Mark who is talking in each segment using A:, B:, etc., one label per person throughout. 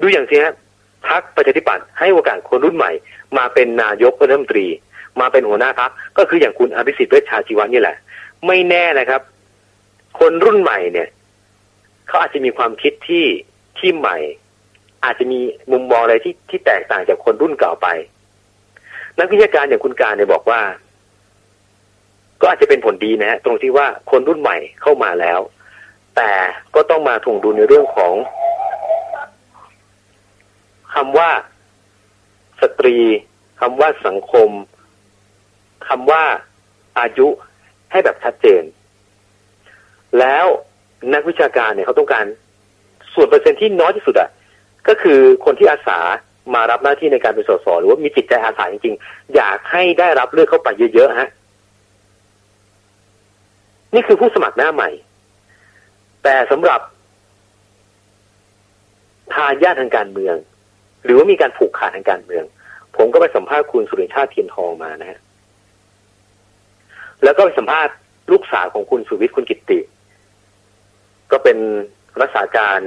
A: ดูอย่างนี้ฮะพักประชาธิปัตย์ให้โอกาสคนรุ่นใหม่ มาเป็นนายกรัฐมนตรี มาเป็นหัวหน้าพักก็คืออย่างคุณอภิสิทธิ์เวชชาชีวะนี่แหละ ไม่แน่นะครับ คนรุ่นใหม่เนี่ยเขาอาจจะมีความคิดที่ที่ใหม่ อาจจะมีมุมมองอะไรที่ที่แตกต่างจากคนรุ่นเก่าไป นักวิชาการอย่างคุณการเนี่ยบอกว่า ก็อาจจะเป็นผลดีนะฮะตรงที่ว่าคนรุ่นใหม่เข้ามาแล้ว แต่ก็ต้องมาถ่วงดูในเรื่องของำว่าสตรีคำว่าสังคมคำว่าอายุให้แบบชัดเจน แล้วนักวิชาการเนี่ยเขาต้องการส่วนเปอร์เซ็นที่น้อยที่สุดอะก็คือคนที่อาสามารับหน้าที่ในการเป็นสสหรือว่ามีจิตใจอาสาจริงๆ อยากให้ได้รับเลือกเข้าไปเยอะๆฮะนี่คือผู้สมัครหน้าใหม่ แต่สำหรับทายาททางการเมือง หรือว่ามีการผูกขาดทางการเมือง ผมก็ไปสัมภาษณ์คุณสุริชาติเทียนทองมานะฮะแล้วก็ไปสัมภาษณ์ลูกสาวของคุณสุวิทย์คุณกิตติ ก็เป็นรักษาการ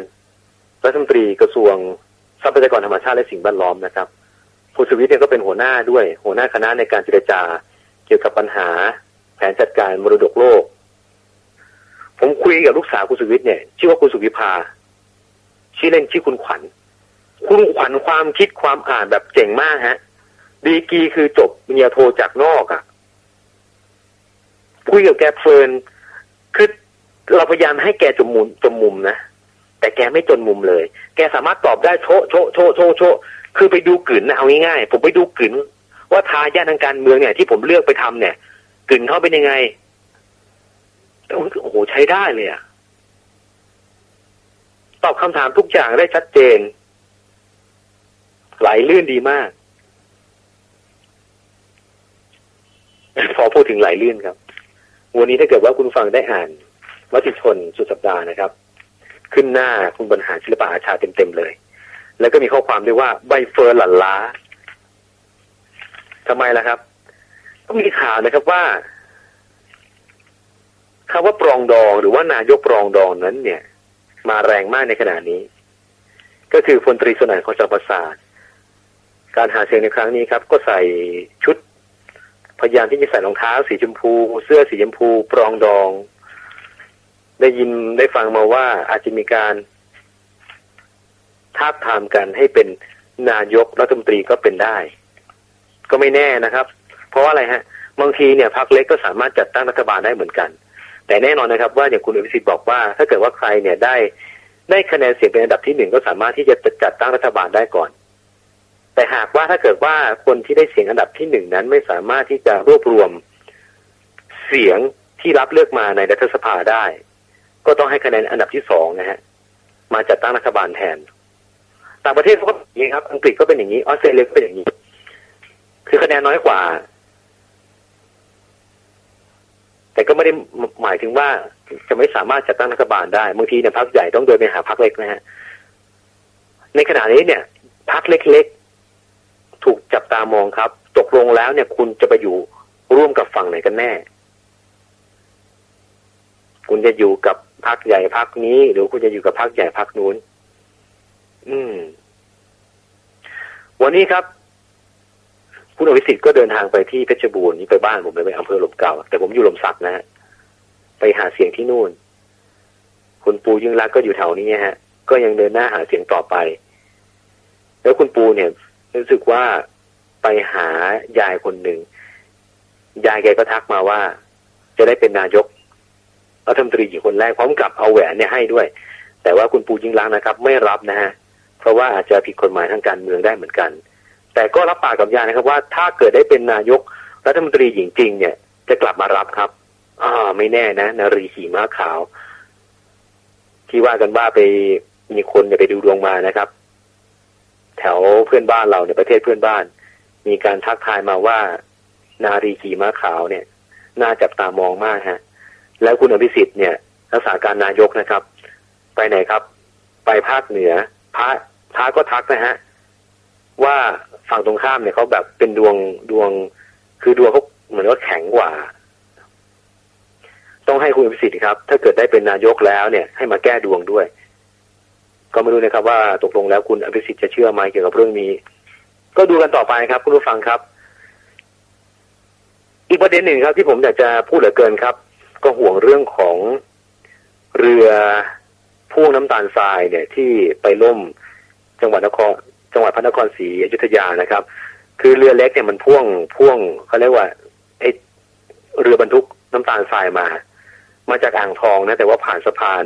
A: รัฐมนตรีกระทรวงทรัพยากรธรรมชาติและสิ่งแวดล้อมนะครับคุณสุวิทย์เนี่ยก็เป็นหัวหน้าด้วย หัวหน้าคณะในการเจรจาเกี่ยวกับปัญหา แผนจัดการมรดกโลก ผมคุยกับลูกสาวคุณสุวิทย์เนี่ย ชื่อว่าคุณสุวิภาชื่อเล่นชื่อคุณขวัญ คุณขวัญความคิดความอ่านแบบเจ๋งมากฮะ ดีกีคือจบปริญญาโทจากนอกอะ่ะคุยกับแกเพลินคือเราพยายามให้แกจมมุมจมมุมนะแต่แกไม่จนมุมเลย แกสามารถตอบได้โชโชโชโชโชคือไปดูกลืนนะเอาง่ายๆผมไปดูกลืนว่าทายาททางการเมืองเนี่ย ที่ผมเลือกไปทำเนี่ยกลืนเขาเป็นยังไงโอ้โหใช้ได้เลยอะตอบคำถามทุกอย่างได้ชัดเจน ไหลลื่นดีมาก พอพูดถึงไหลลื่นครับ วันนี้ถ้าเกิดว่าคุณฟังได้อ่านมติชนสุดสัปดาห์นะครับ ขึ้นหน้าคุณบรรหารศิลปะอาชาเต็มๆเลย แล้วก็มีข้อความด้วยว่าใบเฟิร์นหลั่นล้าทำไมล่ะครับก็มีข่าวนะครับว่าคำว่าปรองดองหรือว่านายกปรองดองนั้นเนี่ย มาแรงมากในขณะนี้ ก็คือพลตรีสนานของจอประสาท การหาเสียงในครั้งนี้ครับ ก็ใส่ชุด พยายามที่จะใส่รองเท้าสีชมพู เสื้อสีชมพู ปรองดอง ได้ยินได้ฟังมาว่าอาจจะมีการทาบทามกันให้เป็นนายกรัฐมนตรีก็เป็นได้ ก็ไม่แน่นะครับ เพราะว่าอะไรฮะบางทีเนี่ยพรรคเล็กก็สามารถจัดตั้งรัฐบาลได้เหมือนกัน แต่แน่นอนนะครับ ว่าอย่างคุณอภิสิทธิ์บอกว่า ถ้าเกิดว่าใครเนี่ยได้ได้คะแนนเสียงเป็นอันดับที่หนึ่งก็สามารถที่จะจัดตั้งรัฐบาลได้ก่อน แต่หากว่าถ้าเกิดว่าคนที่ได้เสียงอันดับที่หนึ่งนั้นไม่สามารถที่จะรวบรวมเสียงที่รับเลือกมาในรัฐสภาได้ ก็ต้องให้คะแนนอันดับที่สองนะฮะมาจัดตั้งรัฐบาลแทน ต่างประเทศก็อย่างนี้ครับ อังกฤษก็เป็นอย่างนี้ออสเตรเลียก็เป็นอย่างนี้ คือคะแนนน้อยกว่า แต่ก็ไม่ได้หมายถึงว่าจะไม่สามารถจัดตั้งรัฐบาลได้บางทีเนี่ยพรรคใหญ่ต้องเดินไปหาพรรคเล็กนะฮะในขณะนี้เนี่ยพรรคเล็กๆ ตามองครับ ตกลงแล้วเนี่ยคุณจะไปอยู่ร่วมกับฝั่งไหนกันแน่ คุณจะอยู่กับพรรคใหญ่พรรคนี้ หรือคุณจะอยู่กับพรรคใหญ่พรรคนู้น อืม วันนี้ครับ คุณอภิสิทธิ์ก็เดินทางไปที่เพชรบูรณ์นี่ไปบ้านผมเลยไปอำเภอหลมเก่า แต่ผมอยู่หลมสักนะฮะไปหาเสียงที่นู่น คุณปูยิ่งรักก็อยู่แถวนี้ฮะ ก็ยังเดินหน้าหาเสียงต่อไป แล้วคุณปูเนี่ยรู้สึกว่า ไปหายายคนหนึ่ง ยายแกก็ทักมาว่า จะได้เป็นนายกรัฐมนตรีหญิงคนแรกพร้อมกับเอาแหวนเนี่ยให้ด้วย แต่ว่าคุณปูยิ่งรักนะครับ ไม่รับนะฮะเพราะว่าอาจจะผิดกฎหมายทางการเมืองได้เหมือนกัน แต่ก็รับปากกับยายนะครับ ว่าถ้าเกิดได้เป็นนายกรัฐมนตรีหญิงจริงเนี่ย จะกลับมารับครับอ่าไม่แน่นะนารีขี่ม้าขาว ที่ว่ากันว่าไปมีคนเนี่ยไปดูดวงมานะครับ แถวเพื่อนบ้านเราในประเทศเพื่อนบ้าน มีการทักทายมาว่า นารีขี่ม้าขาวเนี่ย น่าจับตามองมากฮะ แล้วคุณอภิสิทธิ์เนี่ยรักษาการนายกนะครับ ไปไหนครับ ไปภาคเหนือพระพระก็ทักนะฮะ ว่าฝั่งตรงข้ามเนี่ยเขาแบบเป็นดวงดวง คือดวงเขาเหมือนว่าแข็งกว่า ต้องให้คุณอภิสิทธิ์ครับ ถ้าเกิดได้เป็นนายกแล้วเนี่ย ให้มาแก้ดวงด้วย ก็ไม่รู้นะครับ ว่าตกลงแล้วคุณอภิสิทธิ์จะเชื่อไหมเกี่ยวกับเรื่องนี้ ก็ดูกันต่อไปครับ คุณผู้ฟังครับ อีกประเด็นหนึ่งครับ ที่ผมอยากจะพูดเหลือเกินครับ ก็ห่วงเรื่องของเรือพ่วงน้ำตาลทรายเนี่ย ที่ไปล่มจังหวัดนคร จังหวัดพระนครศรีอยุธยานะครับ คือเรือเล็กเนี่ยมันพ่วงพ่วงเขาเรียกว่าไอเรือบรรทุกน้ำตาลทรายมา มาจากอ่างทองนะ แต่ว่าผ่านสะพาน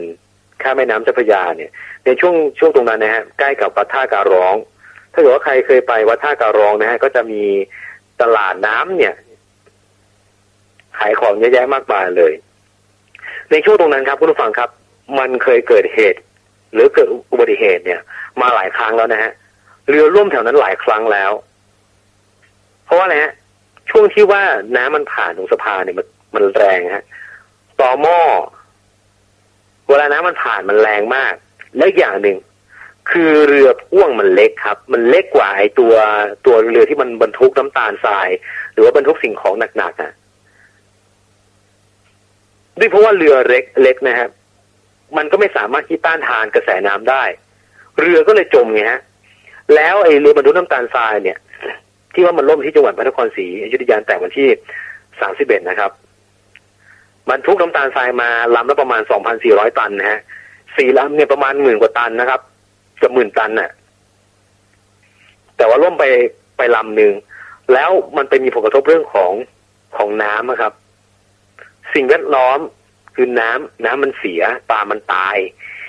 A: ข้ามแม่น้ำเจ้าพระยาเนี่ย ในช่วงช่วงตรงนั้นนะฮะใกล้กับวัท่าการร้อง ถ้าเกิดว่าใครเคยไปวัดท่าการองนะฮะก็จะมีตลาดน้ำเนี่ย ขายของเยอะแยะมากมายเลย ในช่วงตรงนั้นครับคุณผู้ฟังครับ มันเคยเกิดเหตุ หรือเกิดอุบัติเหตุเนี่ย มาหลายครั้งแล้วนะฮะเรือร่วมแถวนั้นหลายครั้งแล้ว เพราะว่าอะไรฮะช่วงที่ว่าน้ำมันผ่านตรงสะพานเนี่ยมันมันแรงฮะต่อหม้อเวลาน้ำมันผ่านมันแรงมาก และอย่างหนึ่ง คือเรือพ่วงมันเล็กครับ มันเล็กกว่าไอตัวตัวเรือที่มันบรรทุกน้ำตาลทราย หรือว่าบรรทุกสิ่งของหนักๆอะด้วยเพราะว่าเรือเล็กเล็กนะครับมันก็ไม่สามารถที่ต้านทานกระแสน้ำได้ เรือก็เลยจมไงฮะ แล้วไอเรือบรรทุกน้ำตาลทรายเนี่ย ที่ว่ามันล่มที่จังหวัดพระนครศรีอยุธยาแต่วันที่สามสิบเอ็ดนะครับบรรทุกน้ำตาลทรายมาลำละประมาณสองพันสี่ร้อยตันนะฮะสี่ลำเนี่ยประมาณหมื่นกว่าตันนะครับ เกือบหมื่นตันน่ะ แต่ว่าล่มไปไปลำหนึ่งแล้วมันไปมีผลกระทบเรื่องของของน้ำครับ สิ่งแวดล้อมคือน้ำน้ำมันเสียปลามันตาย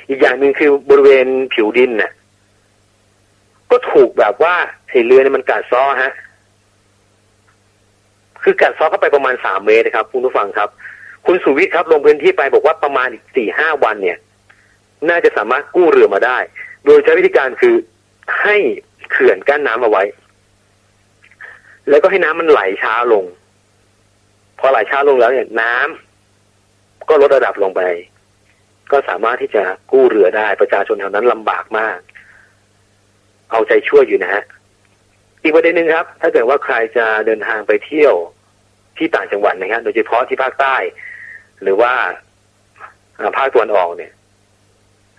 A: อีกอย่างหนึ่งคือบริเวณผิวดินน่ะ ก็ถูกแบบว่าไอเรือเนี่ยมันกัดซ้อฮะ คือกัดซ้อเข้าไปประมาณสามเมตรนะครับคุณผู้ฟังครับ คุณสุวิทย์ครับลงพื้นที่ไปบอกว่าประมาณอีกสี่ห้าวันเนี่ย น่าจะสามารถกู้เรือมาได้ โดยใช้วิธีการคือให้เขื่อนกั้นน้ำเอาไว้ แล้วก็ให้น้ำมันไหลช้าลง พอไหลช้าลงแล้วเนี่ยน้ำก็ลดระดับลงไป ก็สามารถที่จะกู้เรือได้ประชาชนแถวนั้นลำบากมาก เอาใจช่วยอยู่นะฮะอีกประเด็นหนึ่งครับ ถ้าเกิดว่าใครจะเดินทางไปเที่ยวที่ต่างจังหวัดนะครับโดยเฉพาะที่ภาคใต้ หรือว่าภาคตะวันออกเนี่ย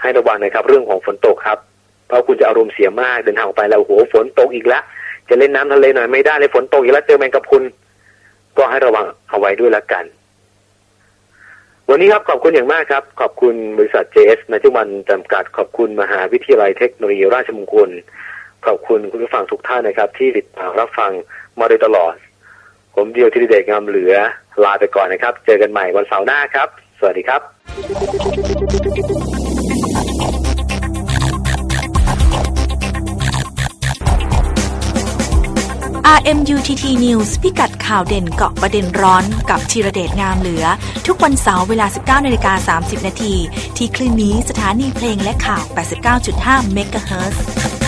A: ให้ระวังนะครับ เรื่องของฝนตกครับ เพราะคุณจะอารมณ์เสียมากเดินทางออกไปแล้วโหฝนตกอีกแล้วจะเล่นน้ำทะเลหน่อยไม่ได้เลยฝนตกอีกแล้วเจอแมงกะพรุนก็ให้ระวังเอาไว้ด้วยละกัน วันนี้ครับขอบคุณอย่างมากครับ ขอบคุณบริษัท JS นทุวันจำกัดขอบคุณมหาวิทยาลัยเทคโนโลยีราชมงคลขอบคุณคุณผู้ฟังทุกท่านนะครับ ที่ติดตามรับฟังมาโดยตลอด ผมเดียวธีรเดชงามเหลือ ลาไปก่อนนะครับ เจอกันใหม่วันเสาร์หน้าครับ สวัสดีครับ
B: RMUTT News พิกัดข่าวเด่นเกาะประเด็นร้อนกับธีรเดชงามเหลือ ทุกวันเสาร์เวลา 19นาฬิกา30 นาทีที่คลื่นนี้สถานีเพลงและข่าว 89.5เมกะเฮิรตซ์